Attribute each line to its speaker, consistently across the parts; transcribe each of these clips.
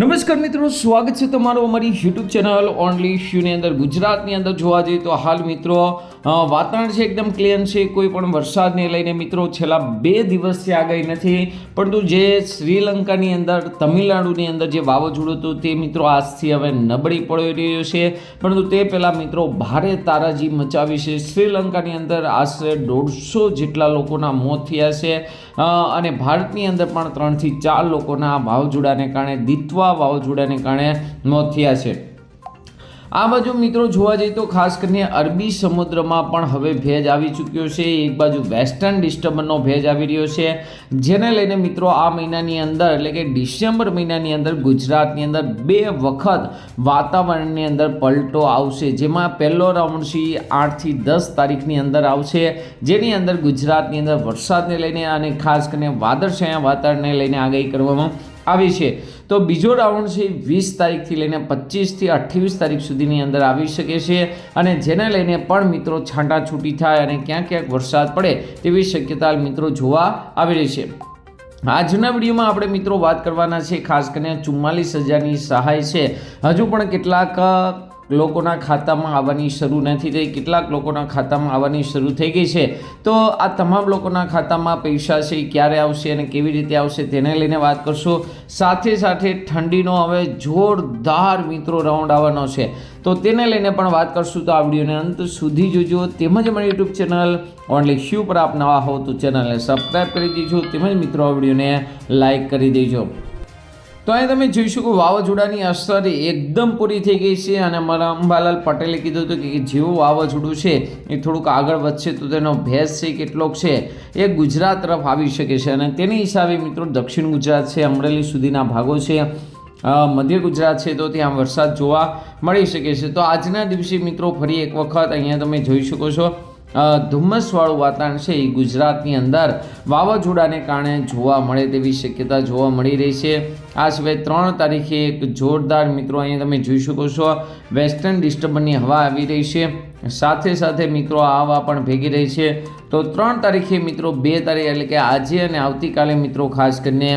Speaker 1: નમસ્કાર મિત્રો, સ્વાગત છે તમારું અમારી યુટ્યુબ ચેનલ ઓનલી શ્યુની અંદર. ગુજરાતની અંદર જોવા જઈએ તો હાલ મિત્રો વાતાવરણ છે એકદમ ક્લિયર છે, કોઈ પણ વરસાદને લઈને મિત્રો છેલ્લા બે દિવસથી આગાહી નથી, પરંતુ જે શ્રીલંકાની અંદર, તમિલનાડુની અંદર જે વાવાઝોડું હતું તે મિત્રો આજથી હવે નબળી પડી રહ્યું છે. પરંતુ તે પહેલાં મિત્રો ભારે તારાજી મચાવી છે. શ્રીલંકાની અંદર આશરે દોઢસો જેટલા લોકોના મોત થયા છે અને ભારતની અંદર પણ ત્રણથી ચાર લોકોના વાવાઝોડાને કારણે દિત્વા વાવાઝોડાને કારણે મોત થયા છે. આ બાજુ મિત્રો જોવા જઈએ તો ખાસ કરીને અરબી સમુદ્રમાં પણ હવે ભેજ આવી ચૂક્યો છે. એક બાજુ વેસ્ટર્ન ડિસ્ટર્બન્સનો ભેજ આવી રહ્યો છે. જેને લઈને મિત્રો આ મહિનાની અંદર એટલે કે ડિસેમ્બર મહિનાની અંદર ગુજરાતની અંદર બે વખત વાતાવરણની અંદર પલટો આવશે. જેમાં પહેલો રાઉન્ડ છે આઠથી દસ તારીખની અંદર આવશે. જેની અંદર ગુજરાતની અંદર વરસાદને લઈને અને ખાસ કરીને વાદળછાયા વાતાવરણને લઈને આગાહી કરવામાં આવી છે. તો બીજો રાઉન્ડ છે વીસ તારીખથી લઈને પચીસથી અઠ્ઠાવીસ તારીખ સુધીની અંદર આવી શકે છે અને જેને લઈને પણ મિત્રો છાંટાછૂટી થાય અને ક્યાંક ક્યાંક વરસાદ પડે તેવી શક્યતા મિત્રો જોવા આવી રહી છે. આજના વિડીયોમાં આપણે મિત્રો વાત કરવાના છે ખાસ કરીને ચુમ્માલીસ હજારની સહાય છે. હજુ પણ કેટલાક લોકોના ખાતામાં આવવાની શરૂ નથી થઈ, કેટલાક લોકોના ખાતામાં આવવાની શરૂ થઈ ગઈ છે. તો આ તમામ લોકોના ખાતામાં પૈસા છે, એ ક્યારે આવશે અને કેવી રીતે આવશે તેને લઈને વાત કરશું. સાથે સાથે ઠંડીનો હવે જોરદાર મિત્રો રાઉન્ડ આવવાનો છે. તો તેને લઈને પણ વાત કરશું. તો આ વિડીયોને અંત સુધી જોજો. તેમજ મારી યુટ્યુબ ચેનલ ઓનલી શ્યુ પર આપ નવા હો તો ચેનલને સબસ્ક્રાઈબ કરી દેજો. તેમજ મિત્રો, આ વિડીયોને લાઈક કરી દેજો. તો અહીં તમે જોઈ શકો વાવાઝોડાની અસર એકદમ પૂરી થઈ ગઈ છે અને અમારા અંબાલાલ પટેલે કીધું હતું કે જેવું વાવાઝોડું છે એ થોડુંક આગળ વધશે તો તેનો ભેસ છે કેટલોક છે એ ગુજરાત તરફ આવી શકે છે. અને તેની હિસાબે મિત્રો દક્ષિણ ગુજરાત છે, અમરેલી સુધીના ભાગો છે મધ્ય ગુજરાત છે તો ત્યાં વરસાદ જોવા મળી શકે છે. તો આજના દિવસે મિત્રો ફરી એક વખત અહીંયા તમે જોઈ શકો છો ધુમ્મસવાળું વાતાવરણ છે એ ગુજરાતની અંદર વાવાઝોડાને કારણે જોવા મળે તેવી શક્યતા જોવા મળી રહી છે. આ સિવાય ત્રણ તારીખે એક જોરદાર મિત્રો અહીંયા તમે જોઈ શકો છો. વેસ્ટર્ન ડિસ્ટર્બન્સની હવા આવી રહી છે. સાથે સાથે મિત્રો આ હવા પણ ભેગી રહી છે. તો ત્રણ તારીખે મિત્રો બે તારીખ એટલે કે આજે અને આવતીકાલે મિત્રો ખાસ કરીને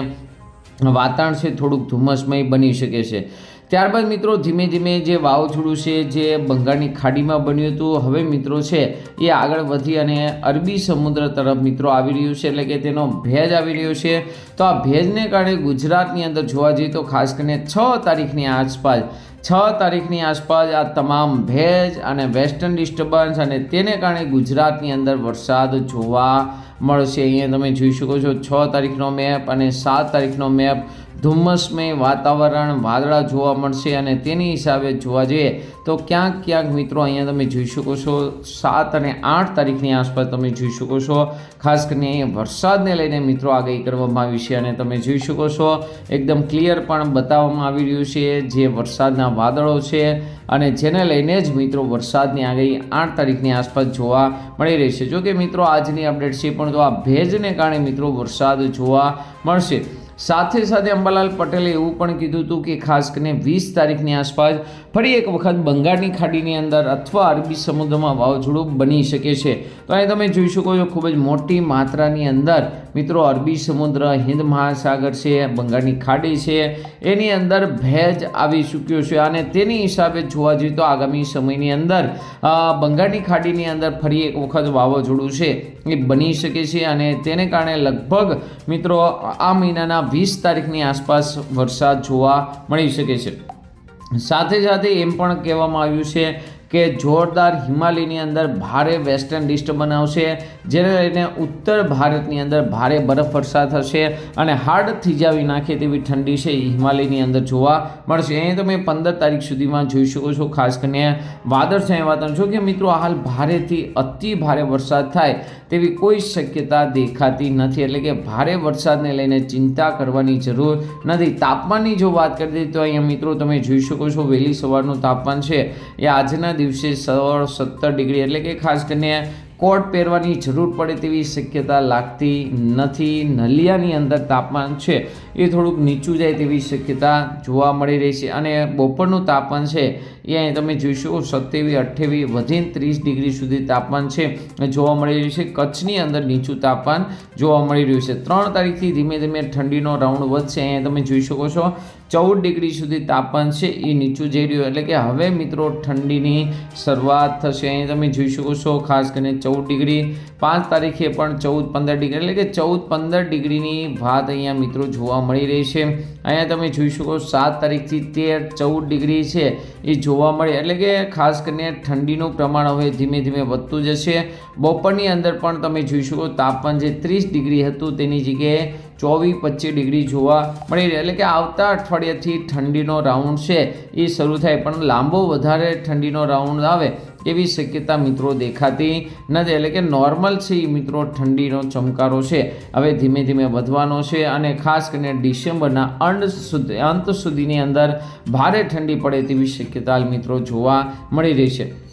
Speaker 1: વાતાવરણ છે થોડુંક ધુમ્મસમય બની શકે છે. ત્યારબાદ મિત્રો ધીમે ધીમે જે વાવાઝોડું છે, જે બંગાળની ખાડીમાં બન્યું હતું, હવે મિત્રો છે, એ આગળ વધી અને અરબી સમુદ્ર તરફ મિત્રો આવી રહ્યું છે, એટલે કે તેનો ભેજ આવી રહ્યો છે. તો આ ભેજને કારણે ગુજરાતની અંદર જોવા જઈએ તો ખાસ કરીને છ તારીખની આસપાસ, છ તારીખની આસપાસ આ તમામ ભેજ અને વેસ્ટર્ન ડિસ્ટર્બન્સ અને તેને કારણે ગુજરાતની અંદર વરસાદ જોવા મળશે. અહીંયા તમે જોઈ શકો છો છ તારીખનો મેપ અને સાત તારીખનો મેપ ધુમ્મસમય વાતાવરણ વાદળા જોવા મળશે અને તેની હિસાબે જોવા જઈએ તો ક્યાંક ક્યાંક મિત્રો અહીંયા તમે જોઈ શકો છો, સાત અને આઠ તારીખની આસપાસ તમે જોઈ શકો છો. ખાસ કરીને વરસાદને લઈને મિત્રો આગાહી કરવામાં આવી છે અને તમે જોઈ શકો છો, એકદમ ક્લિયર પણ બતાવવામાં આવી રહ્યું છે જે વરસાદના વાદળો છે અને જેને લઈને જ મિત્રો વરસાદની આગાહી આઠ તારીખની આસપાસ જોવા મળી રહી છે. જોકે મિત્રો આજની અપડેટ છે પણ તો આ ભેજને કારણે મિત્રો વરસાદ જોવા મળશે. સાથે સાથે અંબાલાલ પટેલે એવું પણ કીધું હતું કે ખાસ કરીને વીસ તારીખની આસપાસ ફરી એક વખત બંગાળની ખાડીની અંદર અથવા અરબી સમુદ્રમાં વાવાઝોડું બની શકે છે. તો અહીં તમે જોઈ શકો છો ખૂબ જ મોટી માત્રાની અંદર મિત્રો, અરબી સમુદ્ર હિન્દ મહાસાગર છે, બંગાળની ખાડી છે, એની અંદર ભેજ આવી ચૂક્યો છે અને તેની હિસાબે જોવા જઈએ તો આગામી સમયની અંદર બંગાળની ખાડીની અંદર ફરી એક વખત વાવાઝોડું છે, એ બની શકે છે અને તેને કારણે લગભગ, મિત્રો, આ મહિનાના વીસ તારીખની આસપાસ વરસાદ જોવા મળી શકે છે. સાથે સાથે એમ પણ કહેવામાં આવ્યું છે કે જોરદાર હિમાલયની અંદર ભારે વેસ્ટર્ન ડિસ્ટર્બન્સ આવશે જેને લઈને ઉત્તર ભારતની અંદર ભારે બરફ વર્ષા થશે અને હાર્ડ થીજાવી નાખે તેવી ઠંડી છે એ હિમાલયની અંદર જોવા મળશે. અહીં તમે પંદર તારીખ સુધીમાં જોઈ શકો છો. ખાસ કરીને વાદળછાયા વાતાવરણ જો કે મિત્રો હાલ ભારેથી અતિ ભારે વરસાદ થાય તેવી કોઈ શક્યતા દેખાતી નથી. એટલે કે ભારે વરસાદને લઈને ચિંતા કરવાની જરૂર નથી. તાપમાનની જો વાત કરી દઈએ તો અહીંયા મિત્રો તમે જોઈ શકો છો, વહેલી સવારનું તાપમાન છે. એ આજના સોળ સત્તર ડિગ્રી એટલે કે ખાસ કરીને કોટ પહેરવાની જરૂર પડે તેવી શક્યતા લાગતી નથી. નલિયાની અંદર તાપમાન છે, એ થોડુંક નીચું જાય તેવી શક્યતા જોવા મળી રહી છે અને બપોરનું તાપમાન છે, એ અહીં તમે જોઈ શકો સત્યાવીસ, અઠ્યાવીસ, વધીને ત્રીસ ડિગ્રી સુધી તાપમાન છે જોવા મળી રહ્યું છે. કચ્છની અંદર નીચું તાપમાન જોવા મળી રહ્યું છે. ત્રણ તારીખથી ધીમે ધીમે ઠંડીનો રાઉન્ડ વધશે. અહીંયા તમે જોઈ શકો છો ચૌદ ડિગ્રી સુધી તાપમાન છે, એ નીચું જઈ રહ્યું. એટલે કે હવે મિત્રો ઠંડીની શરૂઆત થશે. અહીં તમે જોઈ શકો છો, ખાસ કરીને ચૌદ ડિગ્રી, પાંચ તારીખે પણ ચૌદ પંદર ડિગ્રી, એટલે કે ચૌદ પંદર ડિગ્રીની વાત અહીંયા મિત્રો જોવા મળી રહી છે. અહીંયા તમે જોઈ શકો સાત તારીખથી તેર ચૌદ ડિગ્રી છે એ જોવા મળે, એટલે કે ખાસ કરીને ઠંડીનું પ્રમાણ હવે ધીમે ધીમે વધતું જશે. બપોરની અંદર પણ તમે જોઈ શકો તાપમાન જે ત્રીસ ડિગ્રી હતું તેની જગ્યાએ ચોવીસ પચીસ ડિગ્રી જોવા મળી રહે, એટલે કે આવતા અઠવાડિયાથી ઠંડીનો રાઉન્ડ છે. એ શરૂ થાય પણ લાંબો વધારે ઠંડીનો રાઉન્ડ આવે એવી શક્યતા મિત્રો દેખાતી નથી. એટલે કે નોર્મલ છે એ મિત્રો ઠંડીનો ચમકારો છે. હવે ધીમે ધીમે વધવાનો છે અને ખાસ કરીને ડિસેમ્બરના અંત સુધી, અંત સુધીની અંદર ભારે ઠંડી પડે તેવી શક્યતા મિત્રો જોવા મળી રહી છે.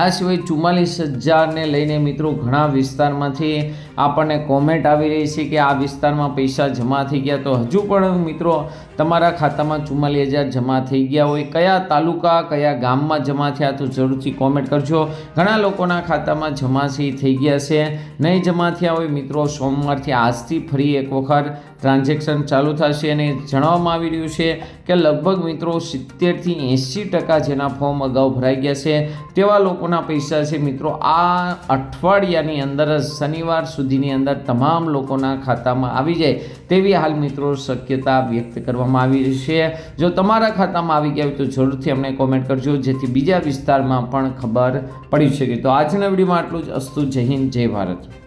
Speaker 1: આ સિવાય ચુમ્માલીસ હજારને લઈને મિત્રો ઘણા વિસ્તારમાંથી આપણને કોમેન્ટ આવી રહી છે કે આ વિસ્તારમાં પૈસા જમા થઈ ગયા. તો હજુ પણ મિત્રો તમારા ખાતામાં ચુમ્માલીસ હજાર જમા થઈ ગયા હોય. કયા તાલુકા, કયા ગામમાં જમા થયા તો જરૂરથી કોમેન્ટ કરજો. ઘણા લોકોના ખાતામાં જમા થઈ ગયા છે. નહીં જમા થયા હોય મિત્રો, સોમવારથી આજથી ફરી એક વખત ટ્રાન્ઝેક્શન ચાલુ થશે અને જણાવવામાં આવી રહ્યું છે કે લગભગ મિત્રો સિત્તેરથી એંસી ટકા જેના ફોર્મ અગાઉ ભરાઈ ગયા છે. તેવા લોકોના પૈસા છે મિત્રો આ અઠવાડિયાની અંદર શનિવાર સુધીની અંદર તમામ લોકોના ખાતામાં આવી જાય તેવી હાલ મિત્રો શક્યતા વ્યક્ત કરવામાં આવી રહી છે. જો તમારા ખાતામાં આવી ગયા હોય તો જરૂરથી અમને કોમેન્ટ કરજો, જેથી બીજા વિસ્તારમાં પણ ખબર પડી શકે. તો આજના વિડીયોમાં આટલું જ. અસ્તુ જય હિન્દ, જય ભારત.